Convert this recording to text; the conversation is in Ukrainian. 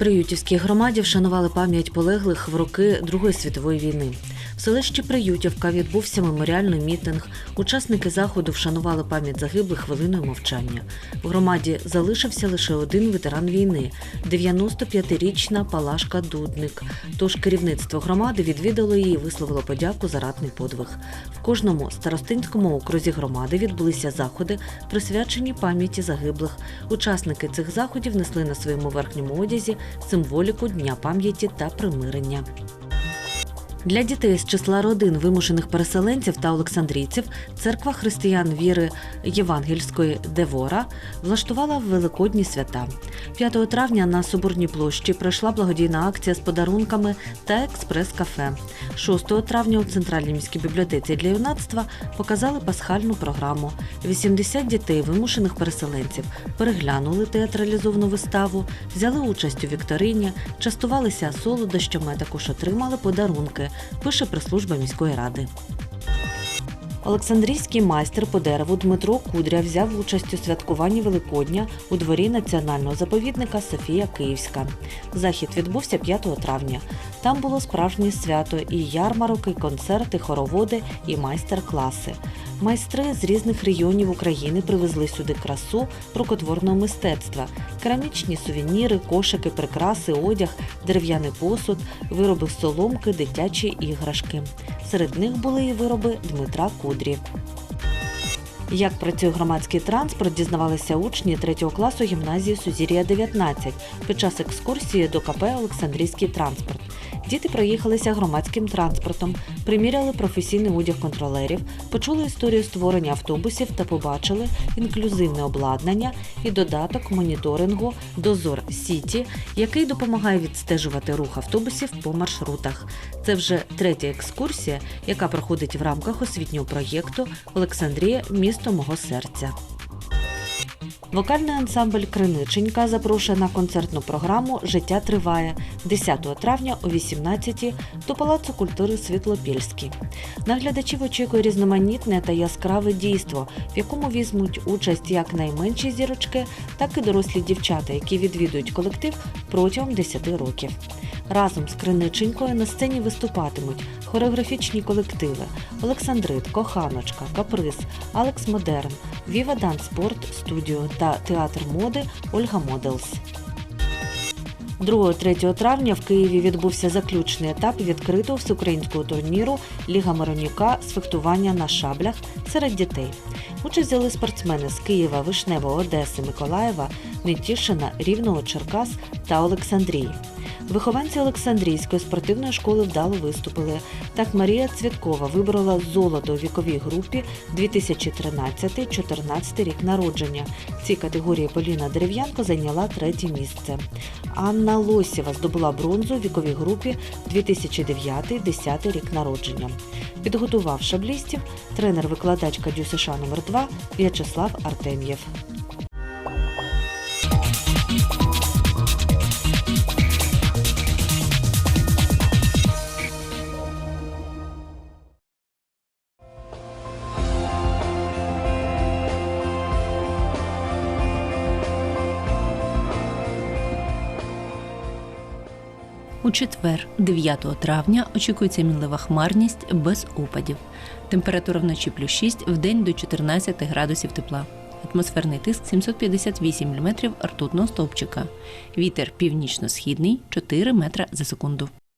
Приютівській громаді вшанували пам'ять полеглих в роки Другої світової війни. В селищі Приютівка відбувся меморіальний мітинг. Учасники заходу вшанували пам'ять загиблих хвилиною мовчання. В громаді залишився лише один ветеран війни 95-річна Палашка Дудник. Тож керівництво громади відвідало її і висловило подяку за ратний подвиг. В кожному старостинському окрузі громади відбулися заходи, присвячені пам'яті загиблих. Учасники цих заходів несли на своєму верхньому одязі символіку Дня пам'яті та примирення. Для дітей з числа родин вимушених переселенців та олександрійців церква християн віри Євангельської Девора влаштувала великодні свята. 5 травня на Соборній площі пройшла благодійна акція з подарунками та експрес-кафе. 6 травня у центральній міській бібліотеці для юнацтва показали пасхальну програму. 80 дітей вимушених переселенців переглянули театралізовану виставу, взяли участь у вікторині, частувалися солодощами, а також отримали подарунки, пише прес-служба міської ради. Олександрійський майстер по дереву Дмитро Кудря взяв участь у святкуванні Великодня у дворі національного заповідника Софія Київська. Захід відбувся 5 травня. Там було справжнє свято і ярмарок, і концерти, хороводи і майстер-класи. Майстри з різних регіонів України привезли сюди красу рукотворного мистецтва, керамічні сувеніри, кошики, прикраси, одяг, дерев'яний посуд, вироби соломки, дитячі іграшки. Серед них були і вироби Дмитра Кудрі. Як працює громадський транспорт, дізнавалися учні 3 класу гімназії Сузір'я 19 під час екскурсії до КП Олександрійський транспорт. Діти проїхалися громадським транспортом, приміряли професійний одяг контролерів, почули історію створення автобусів та побачили інклюзивне обладнання і додаток моніторингу Дозор Сіті, який допомагає відстежувати рух автобусів по маршрутах. Це вже третя екскурсія, яка проходить в рамках освітнього проєкту Олександрія місто мого серця. Вокальний ансамбль Криниченька запрошує на концертну програму Життя триває 10 травня о 18 до Палацу культури Світлопільський. Наглядачів очікує різноманітне та яскраве дійство, в якому візьмуть участь як найменші зірочки, так і дорослі дівчата, які відвідують колектив протягом 10 років. Разом з Криниченькою на сцені виступатимуть хореографічні колективи Олександрит, Коханочка, Каприз, Алекс Модерн, Віва Данс Спорт Студіо та театр моди Ольга Моделс. 2-3 травня в Києві відбувся заключний етап відкритого всеукраїнського турніру Ліга Миронюка з фехтування на шаблях серед дітей. Участь взяли спортсмени з Києва, Вишневого, Одеси, Миколаєва, Нетішина, Рівного, Черкас та Олександрії. Вихованці Олександрійської спортивної школи вдало виступили. Так Марія Цвіткова виборола золото у віковій групі 2013-14 рік народження. В цій категорії Поліна Дерев'янко зайняла третє місце. Анна Лосєва здобула бронзу у віковій групі 2009-10 рік народження. Підготував шаблістів тренер-викладачка ДЮСШ номер 2 В'ячеслав Артем'єв. У четвер, 9 травня, очікується мінлива хмарність без опадів. Температура вночі плюс 6, в день до 14 градусів тепла. Атмосферний тиск 758 мм ртутного стовпчика. Вітер північно-східний 4 метра за секунду.